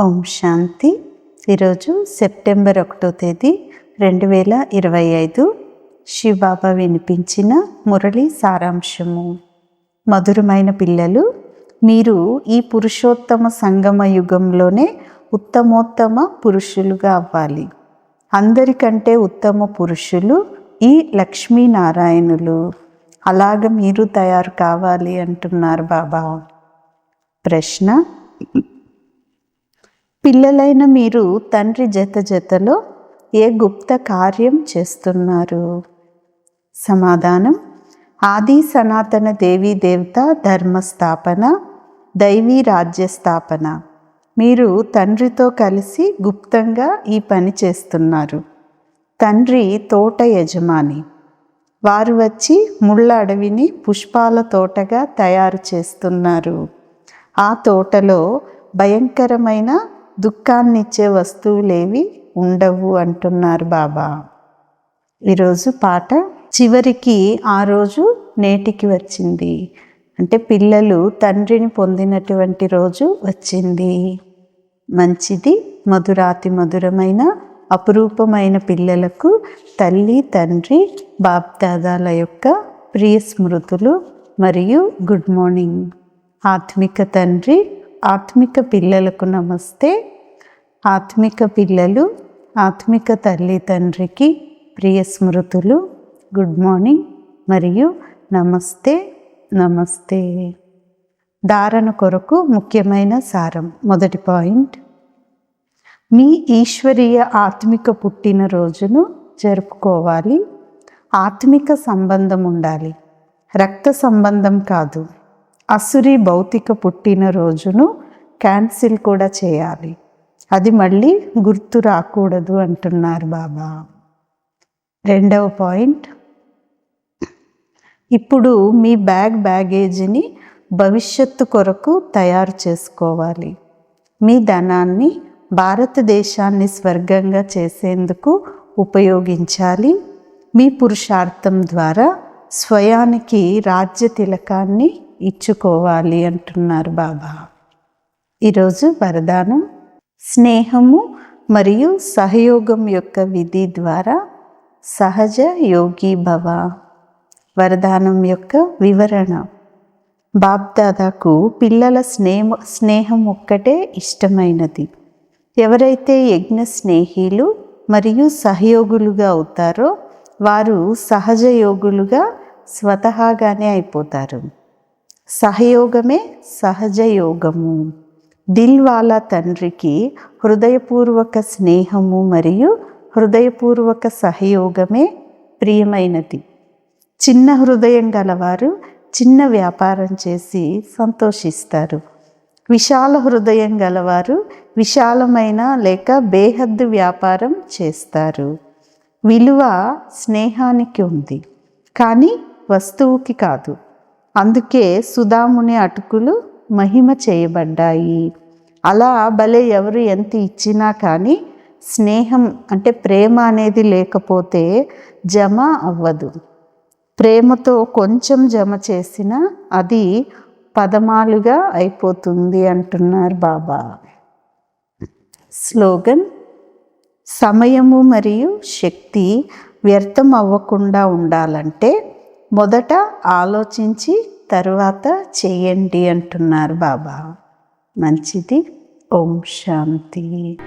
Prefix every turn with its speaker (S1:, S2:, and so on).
S1: ఓం శాంతి. ఈరోజు సెప్టెంబర్ ఒకటో తేదీ రెండు వేల ఇరవై ఐదు శివబాబా వినిపించిన మురళి సారాంశము. మధురమైన పిల్లలు మీరు ఈ పురుషోత్తమ సంగమ యుగంలోనే ఉత్తమోత్తమ పురుషులుగా అవ్వాలి. అందరికంటే ఉత్తమ పురుషులు ఈ లక్ష్మీనారాయణులు. అలాగ మీరు తయారు కావాలి అంటున్నారు బాబా. ప్రశ్న పిల్లలైన మీరు తండ్రి జత జతలో ఏ గుప్త కార్యం చేస్తున్నారు? సమాధానం ఆది సనాతన దేవీ దేవత ధర్మస్థాపన దైవీ రాజ్య స్థాపన మీరు తండ్రితో కలిసి గుప్తంగా ఈ పని చేస్తున్నారు. తండ్రి తోట యజమాని. వారు వచ్చి ముళ్ళ అడవిని పుష్పాల తోటగా తయారు చేస్తున్నారు. ఆ తోటలో భయంకరమైన దుఃఖాన్నిచ్చే వస్తువులేవి ఉండవు అంటున్నారు బాబా. ఈరోజు పాట చివరికి ఆ రోజు నేటికి వచ్చింది. అంటే పిల్లలు తండ్రిని పొందినటువంటి రోజు వచ్చింది. మంచిది మధురాతి మధురమైన అపురూపమైన పిల్లలకు తల్లి తండ్రి బాప్దాదాల యొక్క ప్రియ స్మృతులు మరియు గుడ్ మార్నింగ్. ఆత్మిక తండ్రి ఆత్మిక పిల్లలకు నమస్తే. ఆత్మిక పిల్లలు ఆత్మిక తల్లి తండ్రికి ప్రియ స్మృతులు గుడ్ మార్నింగ్ మరియు నమస్తే నమస్తే. ధారణ కొరకు ముఖ్యమైన సారం మొదటి పాయింట్. మీ ఈశ్వరీయ ఆత్మిక పుట్టినరోజును జరుపుకోవాలి. ఆత్మిక సంబంధం ఉండాలి. రక్త సంబంధం కాదు. అసురి భౌతిక పుట్టినరోజును క్యాన్సిల్ కూడా చేయాలి. అది మళ్ళీ గుర్తు రాకూడదు అంటున్నారు బాబా. రెండవ పాయింట్. ఇప్పుడు మీ బ్యాగ్ బ్యాగేజీని భవిష్యత్తు కొరకు తయారు చేసుకోవాలి. మీ ధనాన్ని భారతదేశాన్ని స్వర్గంగా చేసేందుకు ఉపయోగించాలి. మీ పురుషార్థం ద్వారా స్వయానికి రాజ్య తిలకాన్ని ఇచ్చుకోవాలి అంటున్నారు బాబా. ఈరోజు వరదానం స్నేహము మరియు సహయోగం యొక్క విధి ద్వారా సహజ యోగి భవ. వరదానం యొక్క వివరణ. బాబ్దాదాకు పిల్లల స్నేహ స్నేహం ఒక్కటే ఇష్టమైనది. ఎవరైతే యజ్ఞ స్నేహిలు మరియు సహయోగులుగా అవుతారో వారు సహజ యోగులుగా స్వతహాగానే అయిపోతారు. సహయోగమే సహజ యోగము దిల్వాలా తండ్రికి హృదయపూర్వక స్నేహము మరియు హృదయపూర్వక సహయోగమే ప్రియమైనది. చిన్న హృదయం గలవారు చిన్న వ్యాపారం చేసి సంతోషిస్తారు. విశాల హృదయం గలవారు విశాలమైన లేక బేహద్దు వ్యాపారం చేస్తారు. విలువ స్నేహానికి ఉంది. కానీ వస్తువుకి కాదు. అందుకే సుధాముని అటుకులు మహిమ చేయబడ్డాయి. అలా భలే ఎవరు ఎంత ఇచ్చినా కానీ స్నేహం అంటే ప్రేమ అనేది లేకపోతే జమ అవ్వదు. ప్రేమతో కొంచెం జమ చేసినా అది పదమాలుగా అయిపోతుంది అంటున్నారు బాబా. స్లోగన్ సమయము మరియు శక్తి వ్యర్థం అవ్వకుండా ఉండాలంటే మొదట ఆలోచించి తరువాత చేయండి అంటున్నారు బాబా. మంచిది. ఓం శాంతి.